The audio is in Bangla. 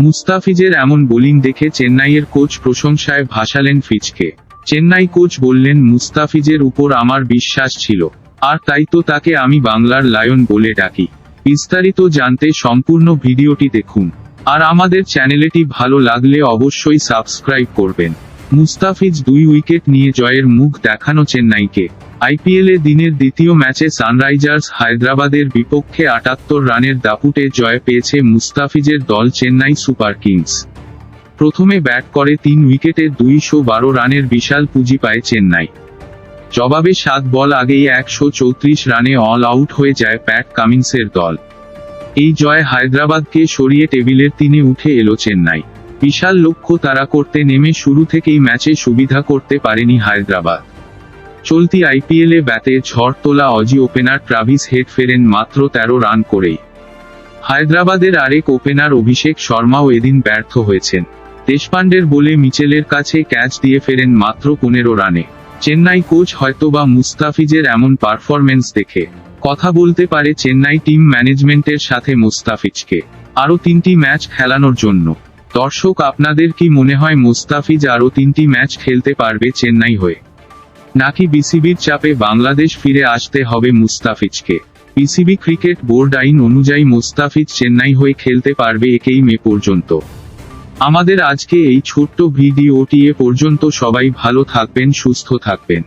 মুস্তাফিজের এমন বোলিং দেখে চেন্নাইয়ের কোচ প্রশংসায় ভাসালেন ফিজকে চেন্নাই কোচ বললেন, মুস্তাফিজের উপর আমার বিশ্বাস ছিল। আর তাই তো তাকে আমি বাংলার লায়ন বলে ডাকি। বিস্তারিত জানতে সম্পূর্ণ ভিডিওটি দেখুন। আর আমাদের চ্যানেলটি ভালো লাগলে অবশ্যই সাবস্ক্রাইব করবেন। মুস্তাফিজ দুই উইকেট নিয়ে জয়ের মুখ দেখানো চেন্নাইকে। আইপিএলে দিনের দ্বিতীয় ম্যাচে সানরাইজার্স হায়দ্রাবাদের বিপক্ষে আটাত্তর রানের দাপুটে জয় পেয়েছে মুস্তাফিজের দল চেন্নাই সুপার কিংস। প্রথমে ব্যাট করে তিন উইকেটে দুইশো বারো রানের বিশাল পুঁজি পায় চেন্নাই। জবাবে সাত বল আগেই একশো চৌত্রিশ রানে অল আউট হয়ে যায় প্যাট কামিন্সের দল। এই জয় হায়দ্রাবাদকে সরিয়ে টেবিলের তিনে উঠে এলো চেন্নাই। বিশাল লক্ষ্য তারা করতে নেমে শুরু থেকেই ম্যাচে সুবিধা করতে পারেনি হায়দ্রাবাদ। চলতি আইপিএলে ব্যাতে ঝড় তোলা অজি ওপেনার ট্রাভিস হেড ফেরেন মাত্র তেরো রান করেই। হায়দ্রাবাদের আরেক ওপেনার অভিষেক শর্মাও এদিন ব্যর্থ হয়েছেন। দেশপান্ডের বলে মিচেলের কাছে ক্যাচ দিয়ে ফেরেন মাত্র পনেরো রানে। চেন্নাই কোচ হয়তোবা মুস্তাফিজের এমন পারফরমেন্স দেখে। কথা বলতে পারে চেন্নাই টিম ম্যানেজমেন্টের সাথে মুস্তাফিজকে। আরও তিনটি ম্যাচ খেলানোর জন্য। দর্শক, আপনাদের কি মনে হয় মুস্তাফিজ আরও তিনটি ম্যাচ খেলতে পারবে চেন্নাই হয়ে? নাকি বিসিবির চাপে বাংলাদেশ ফিরে আসতে হবে মুস্তাফিজকে? বিসিবি ক্রিকেট বোর্ড আইন অনুযায়ী মুস্তাফিজ চেন্নাই হয়ে খেলতে পারবে একেই মে পর্যন্ত। আমাদের আজকে এই ছোট্ট ভিডিওটি এ পর্যন্ত। সবাই ভালো থাকবেন, সুস্থ থাকবেন।